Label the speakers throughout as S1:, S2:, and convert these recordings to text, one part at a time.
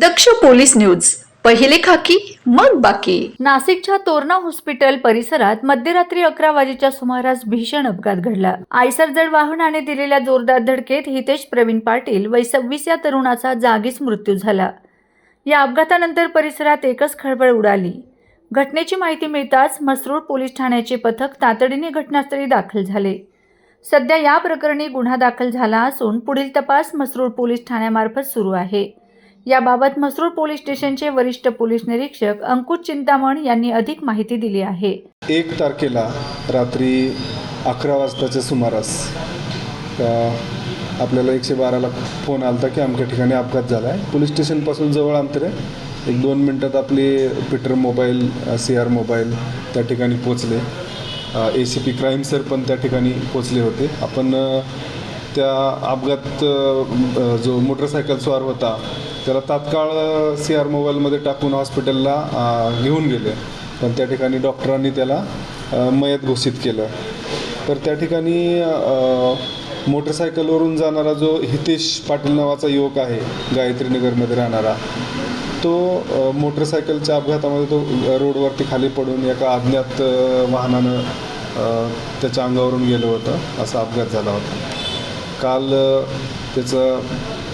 S1: दक्ष police news. पहिले खाकी मग बाकी.
S2: नाशिकच्या तोरणा हॉस्पिटल परिसरात मध्यरात्री अकरा वाजेच्या सुमारास भीषण अपघात घडला. आयसर जड वाहनाने दिलेल्या जोरदार धडकेत हितेश प्रवीण पाटील वय सव्वीस या तरुणाचा जागीच मृत्यू झाला. या अपघातानंतर परिसरात एकच खळबळ उडाली. घटनेची माहिती मिळताच मसरूळ पोलीस ठाण्याचे पथक तातडीने घटनास्थळी दाखल झाले. सध्या या प्रकरणी गुन्हा दाखल झाला असून पुढील तपास मसरूळ पोलीस ठाण्यामार्फत सुरू आहे. याबाबत मसरूळ पोलीस स्टेशनचे वरिष्ठ पोलीस निरीक्षक अंकुश चिंतामण यांनी अधिक माहिती दिली आहे.
S3: एक तारखेला रात्री अकरा वाजताच्या सुमारास आपल्याला एकशे बाराला फोन आला होता की आमच्या ठिकाणी अपघात झाला आहे पोलीस स्टेशनपासून जवळ अंतर आहे. एक दोन मिनटात आपले Peter mobile C R mobile त्या ठिकाणी पोचले A C P crime sir पण त्या ठिकाणी पोचले होते. आपण त्या अपघात जो मोटरसायकल स्वार होता त्याला तात्काळ सी आर मोबाईलमध्ये टाकून हॉस्पिटलला घेऊन गेले. पण त्या ठिकाणी डॉक्टरांनी त्याला मयत घोषित केलं. तर त्या ठिकाणी मोटरसायकलवरून जाणारा जो हितेश पाटील नावाचा युवक आहे गायत्रीनगरमध्ये राहणारा तो मोटरसायकलच्या अपघातामध्ये तो रोडवरती खाली पडून एका अज्ञात वाहनानं त्याच्या अंगावरून गेलं होतं असा अपघात झाला होता. काल त्याचं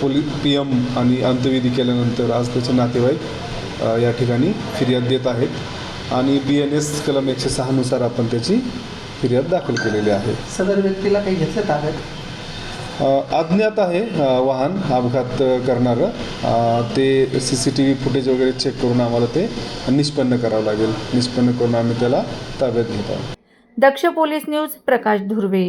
S3: पोली पी एम आणि अंत्यविधी केल्यानंतर आज त्याचे नातेवाईक या ठिकाणी फिर्याद देत आहेत. आणि बी एन एस कलम एकशे सहानुसार आपण त्याची फिर्याद दाखल केलेली आहे.
S4: सदर व्यक्तीला काही घेतलं ताब्यात
S3: अ, अज्ञात आहे वाहन अपघात करणारं. ते C C T V footage वगैरे चेक करून आम्हाला ते निष्पन्न करावं लागेल. निष्पन्न करून आम्ही त्याला ताब्यात घेत आहोत.
S2: Daksh police news Prakash Dhurve.